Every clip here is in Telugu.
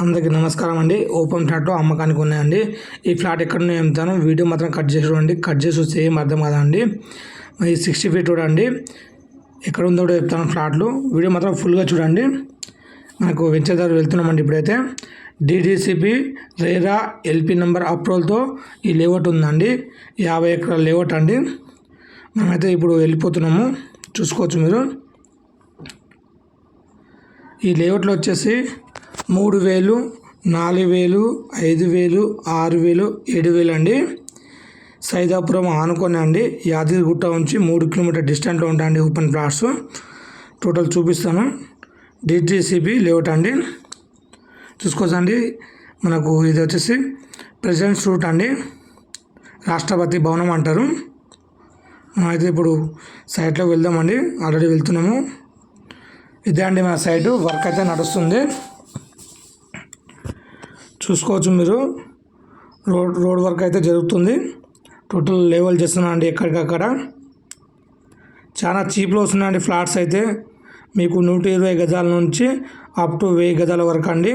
అందరికీ నమస్కారం అండి. ఓపెన్ ఫ్లాట్ అమ్మకానికి ఉన్నాయండి. ఈ ఫ్లాట్ ఎక్కడ నేను చెప్తాను. వీడియో మాత్రం కట్ చేసి చూడండి కట్ చేసి వస్తే ఏం అర్థం కాదండి. ఈ సిక్స్టీ ఫీట్ చూడండి ఎక్కడ ఉందో కూడా చెప్తాను ఫ్లాట్లు వీడియో మాత్రం ఫుల్గా చూడండి. మనకు వెంచర్దారు వెళ్తున్నామండి ఇప్పుడైతే. డీడీసీపీ రేరా ఎల్పి నెంబర్ అప్రూవల్తో ఈ లేఅవుట్ ఉందండి. యాభై ఎకరాల లేఅవుట్ అండి. మనమైతే ఇప్పుడు వెళ్ళిపోతున్నాము. చూసుకోవచ్చు మీరు. ఈ లేఅవుట్లో వచ్చేసి మూడు వేలు నాలుగు వేలు ఐదు వేలు ఆరు వేలు ఏడు వేలు అండి. సైదాపురం ఆనుకొని అండి. యాదగిరిగుట్ట నుంచి మూడు కిలోమీటర్ డిస్టెంట్లో ఉంటాయండి ఓపెన్ ప్లాట్స్ టోటల్ చూపిస్తాను. డిటిసిపి లేఅవుట్ అండి. చూసుకోవచ్చండి మనకు ఇది వచ్చేసి ప్రెసిడెంట్స్ రూట్ అండి. రాష్ట్రపతి భవనం అంటారు. అయితే ఇప్పుడు సైట్లో వెళ్దామండి. ఆల్రెడీ వెళ్తున్నాము. ఇదే అండి మా సైటు వర్క్ అయితే నడుస్తుంది. చూసుకోవచ్చు మీరు. రోడ్ రోడ్ వర్క్ అయితే జరుగుతుంది. టోటల్ లెవెల్ చేస్తున్నా అండి ఎక్కడికక్కడ. చాలా చీప్లో వస్తున్నాయండి ఫ్లాట్స్ అయితే. మీకు నూట ఇరవై గజాల నుంచి అప్ టు వెయ్యి గజాల వరకు అండి.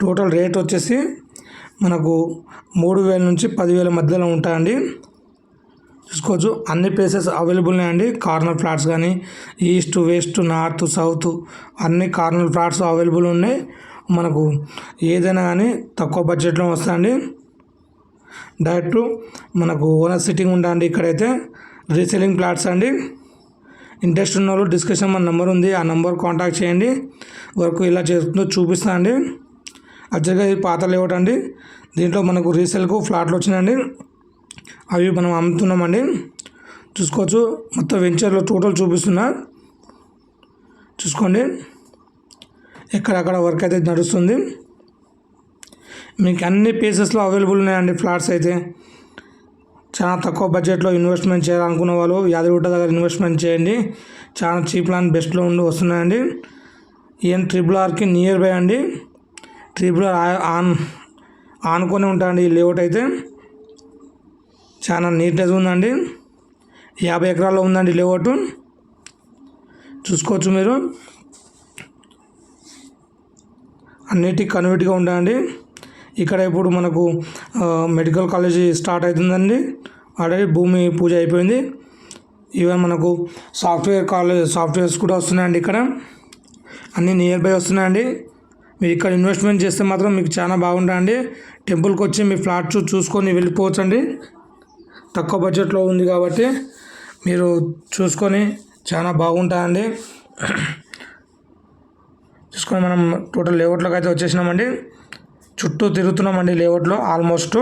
టోటల్ రేట్ వచ్చేసి మనకు మూడు వేల నుంచి పదివేల మధ్యలో ఉంటాయండి. చూసుకోవచ్చు అన్ని ప్లేసెస్ అవైలబుల్ అండి. కార్నర్ ఫ్లాట్స్ కానీ ఈస్ట్ వెస్ట్ నార్త్ సౌత్ అన్ని కార్నర్ ఫ్లాట్స్ అవైలబుల్ ఉన్నాయి. మనకు ఏదైనా కానీ తక్కువ బడ్జెట్లో వస్తాయండి. డైరెక్ట్ మనకు ఓనర్ సిట్టింగ్ ఉండండి ఇక్కడైతే? రీసెలింగ్ ప్లాట్స్ అండి. ఇంట్రెస్ట్ ఉన్న వాళ్ళు డిస్కషన్ మన నెంబర్ ఉంది. ఆ నెంబర్ కాంటాక్ట్ చేయండి. వర్క్ ఇలా చేస్తుందో చూపిస్తా అండి. యాక్చువల్గా ఇది పాత లేఅవుట్ అండి దీంట్లో మనకు రీసేల్కు ఫ్లాట్లు వచ్చినాయండి. అవి మనం అమ్ముతున్నామండి. చూసుకోవచ్చు. మొత్తం వెంచర్లో టోటల్ చూపిస్తున్నా. చూసుకోండి. ఎక్కడక్కడ వర్క్ అయితే నడుస్తుంది. మీకు అన్ని ప్లేసెస్లో అవైలబుల్ ఉన్నాయండి ఫ్లాట్స్ అయితే. చాలా తక్కువ బడ్జెట్లో ఇన్వెస్ట్మెంట్ చేయాలనుకున్న వాళ్ళు యాదగిరిగుట్ట దగ్గర ఇన్వెస్ట్మెంట్ చేయండి. చాలా చీప్ ల్యాండ్ బెస్ట్లో ఉండి వస్తున్నాయండి. ఈఎన్ ట్రిపుల్ ఆర్కి నియర్ బై అండి. ట్రిపుల్ ఆర్ ఆన్ ఆనుకొని ఉంటాయండి ఈ లేఅవుట్ అయితే. చాలా నీట్నెస్ ఉందండి. యాభై ఎకరాల్లో ఉందండి లేఅవుట్. చూసుకోవచ్చు మీరు. అన్నిటికీ కన్వర్ట్గా ఉండండి ఇక్కడ ఇప్పుడు మనకు మెడికల్ కాలేజీ స్టార్ట్ అవుతుందండి. ఆల్రెడీ భూమి పూజ అయిపోయింది. ఈవెన్ మనకు సాఫ్ట్వేర్ కాలేజ్ సాఫ్ట్వేర్స్ కూడా వస్తున్నాయండి ఇక్కడ. అన్నీ నియర్ బై వస్తున్నాయండి. మీరు ఇక్కడ ఇన్వెస్ట్మెంట్ చేస్తే మాత్రం మీకు చాలా బాగుంటాయండి. టెంపుల్కి వచ్చి మీ ఫ్లాట్ చూ చూసుకొని వెళ్ళిపోవచ్చండి. తక్కువ బడ్జెట్లో ఉంది కాబట్టి మీరు చూసుకొని చాలా బాగుంటుందండి చూసుకొని మనం టోటల్ లేఅవుట్లోకి అయితే వచ్చేసినామండి. చుట్టూ తిరుగుతున్నామండి లేఅవుట్లో ఆల్మోస్ట్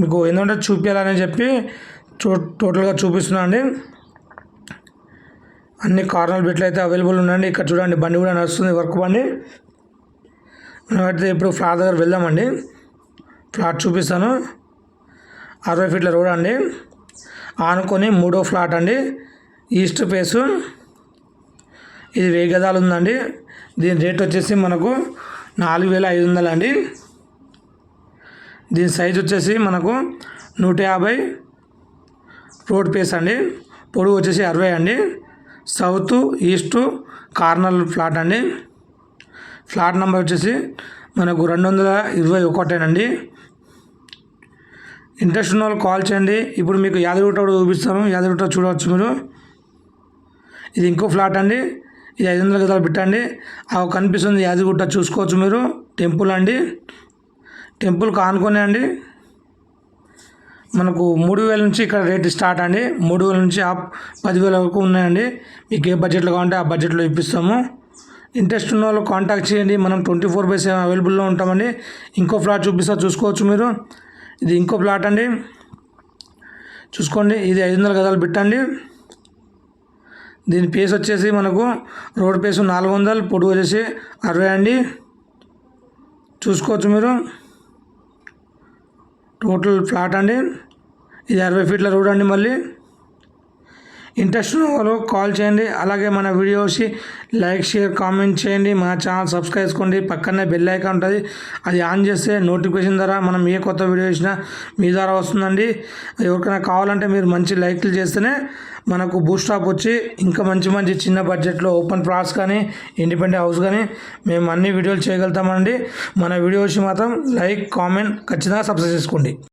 మీకు ఏంటంటే చూపించాలని చెప్పి చూ టోటల్గా చూపిస్తున్నా అండి అన్ని కార్నర్ బిట్లు అయితే అవైలబుల్ ఉన్నాయండి. ఇక్కడ చూడండి బండి కూడా నడుస్తుంది వర్క్ బండి. మనం అయితే ఇప్పుడు ఫ్లాట్ దగ్గర వెళ్దామండి. ఫ్లాట్ చూపిస్తాను. అరవై ఫీట్ల రోడ్ అండి. ఆనుకొని మూడో ఫ్లాట్ అండి. East face. ఇది వెయ్యి గదాలు ఉందండి. దీని రేట్ వచ్చేసి మనకు నాలుగు వేల ఐదు వందలు అండి. దీని సైజ్ వచ్చేసి మనకు నూట యాభై రోడ్ పేస్ అండి. పొడవు వచ్చేసి అరవై అండి. సౌత్ ఈస్ట్ కార్నర్ ఫ్లాట్ అండి. ఫ్లాట్ నెంబర్ వచ్చేసి మనకు రెండు వందల ఇరవై ఒకటేనండి ఇంట్రెస్ట్ ఉన్న వాళ్ళు కాల్ చేయండి. ఇప్పుడు మీకు యాదగిరిగుట్ట కూడా చూపిస్తాను యాదగిరిగుట్ట చూడవచ్చు మీరు. ఇది ఇంకో ఫ్లాట్ అండి. ఇది ఐదు వందల గదాలు పెట్టండి అవి కనిపిస్తుంది యాదగిరిగుట్ట చూసుకోవచ్చు మీరు. టెంపుల్ అండి. టెంపుల్ కానుకొని అండి. మనకు మూడు వేల నుంచి ఇక్కడ రేట్ స్టార్ట్ అండి. మూడు వేల నుంచి ఆ పదివేల వరకు ఉన్నాయండి. మీకు ఏ బడ్జెట్లో కావాలంటే ఆ బడ్జెట్లో ఇప్పిస్తాము. ఇంట్రెస్ట్ ఉన్న వాళ్ళు కాంటాక్ట్ చేయండి. మనం ట్వంటీ ఫోర్ బై సెవెన్ అవైలబుల్లో ఉంటామండి. ఇంకో ఫ్లాట్ చూపిస్తా చూసుకోవచ్చు మీరు. ఇది ఇంకో ప్లాట్ అండి. చూసుకోండి ఇది ఐదు వందల గదాలు పెట్టండి దీని పేస్ వచ్చేసి మనకు రోడ్ పేస్ నాలుగు వందలు పొడుగు వచ్చేసి అరవై అండి. చూసుకోవచ్చు మీరు. టోటల్ ఫ్లాట్ అండి. ఇది అరవై ఫీట్ల రోడ్ అండి మళ్ళీ. ఇంట్రెస్ట్ ఉన్న వాళ్ళు కాల్ చేయండి. అలాగే మన వీడియోస్ లైక్ షేర్ కామెంట్ చేయండి. మన ఛానల్ సబ్స్క్రైబ్ చేసుకోండి. పక్కనే బెల్ ఐకాన్ ఉంటుంది. అది ఆన్ చేస్తే నోటిఫికేషన్ ద్వారా మనం ఏ కొత్త వీడియో వేసినా మీ ద్వారా వస్తుందండి. ఎవరికైనా కావాలంటే మీరు మంచి లైక్లు చేస్తేనే మనకు బూస్టాప్ వచ్చి ఇంకా మంచి మంచి చిన్న బడ్జెట్లో ఓపెన్ ప్లాట్స్ కానీ ఇండిపెండెంట్ హౌస్ కానీ మేము అన్ని వీడియోలు చేయగలుగుతామండి. మన వీడియోస్ మాత్రం లైక్ కామెంట్ ఖచ్చితంగా సబ్స్క్రైబ్ చేసుకోండి.